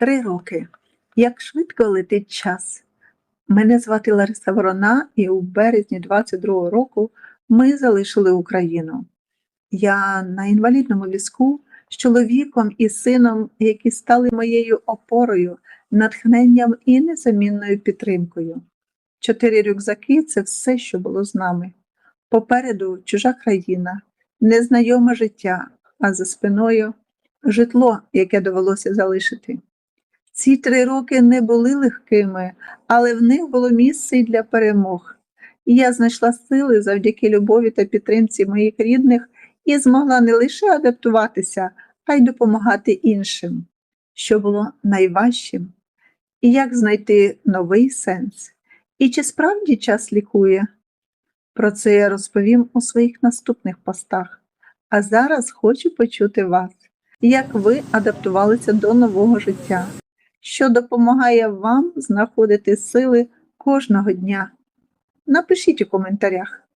Три роки. Як швидко летить час. Мене звати Лариса Ворона, і у березні 22-го року ми залишили Україну. Я на інвалідному візку з чоловіком і сином, які стали моєю опорою, натхненням і незамінною підтримкою. Чотири рюкзаки це все, що було з нами. Попереду чужа країна, незнайоме життя, а за спиною житло, яке довелося залишити. Ці три роки не були легкими, але в них було місце й для перемог. І я знайшла сили завдяки любові та підтримці моїх рідних і змогла не лише адаптуватися, а й допомагати іншим, що було найважчим. І як знайти новий сенс? І чи справді час лікує? Про це я розповім у своїх наступних постах. А зараз хочу почути вас, як ви адаптувалися до нового життя, що допомагає вам знаходити сили кожного дня. Напишіть у коментарях.